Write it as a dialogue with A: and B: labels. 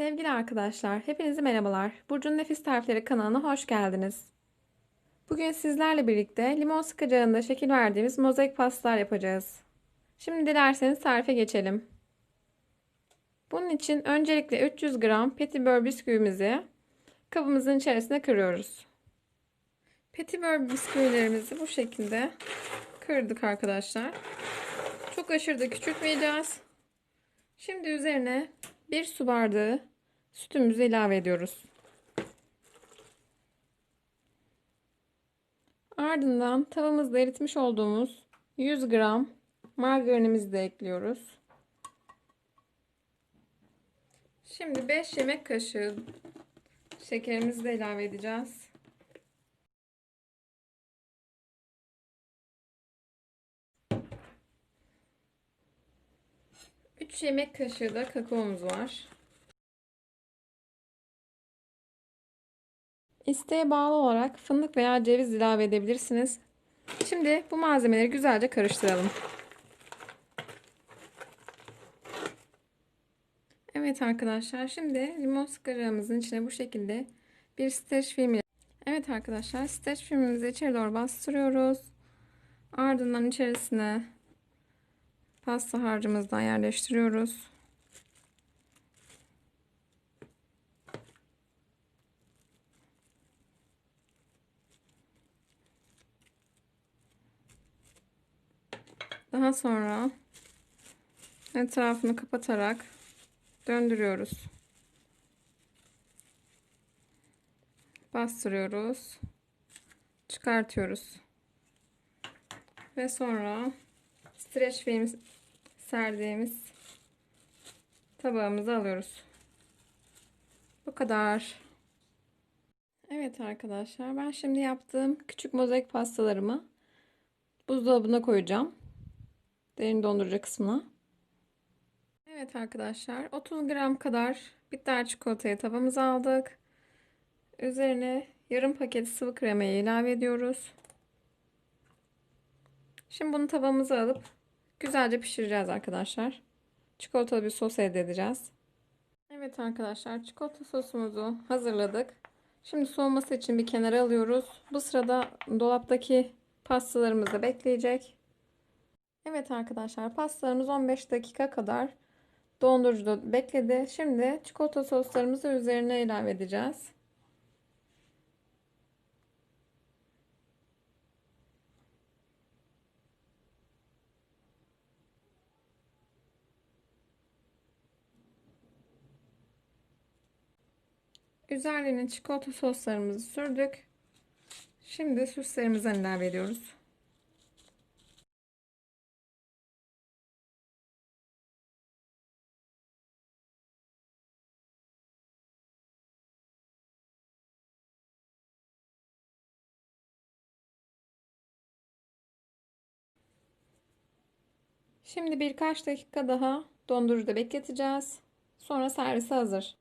A: Sevgili arkadaşlar, hepinize merhabalar. Burcu'nun Nefis Tarifleri kanalına hoş geldiniz. Bugün sizlerle birlikte limon sıkacağında şekil verdiğimiz mozaik pastalar yapacağız. Şimdi dilerseniz tarife geçelim. Bunun için öncelikle 300 gram petibör bisküvimizi kabımızın içerisine kırıyoruz. Petibör bisküvilerimizi bu şekilde kırdık arkadaşlar. Çok aşırı da küçültmeyeceğiz. Şimdi üzerine bir su bardağı sütümüzü ilave ediyoruz. Ardından tavamızda eritmiş olduğumuz 100 gram margarinimizi de ekliyoruz. Şimdi 5 yemek kaşığı şekerimizi de ilave edeceğiz. Üç yemek kaşığı da kakaomuz var. İsteğe bağlı olarak fındık veya ceviz ilave edebilirsiniz. Şimdi bu malzemeleri güzelce karıştıralım. Evet arkadaşlar şimdi limon sıkacağımızın içine bu şekilde bir streç film ile Evet arkadaşlar streç filmimizi içeri doğru bastırıyoruz. Ardından içerisine pasta harcımızdan yerleştiriyoruz. Daha sonra etrafını kapatarak döndürüyoruz. Bastırıyoruz. Çıkartıyoruz. Ve sonra streç film serdiğimiz tabağımızı alıyoruz. Bu kadar. Evet arkadaşlar ben şimdi yaptığım küçük mozaik pastalarımı buzdolabına koyacağım. Derin dondurucu kısmına. Evet arkadaşlar 30 gram kadar bitter çikolatayı tavamıza aldık. Üzerine yarım paket sıvı kremayı ilave ediyoruz. Şimdi bunu tavamıza alıp güzelce pişireceğiz arkadaşlar. Çikolatalı bir sos elde edeceğiz. Evet arkadaşlar çikolata sosumuzu hazırladık. Şimdi soğuması için bir kenara alıyoruz. Bu sırada dolaptaki pastalarımız da bekleyecek. Evet arkadaşlar pastalarımız 15 dakika kadar dondurucuda bekledi. Şimdi çikolata soslarımızı üzerine ilave edeceğiz. Üzerine çikolata soslarımızı sürdük. Şimdi süslerimizden ilave ediyoruz. Şimdi birkaç dakika daha dondurucuda bekleteceğiz. Sonra servise hazır.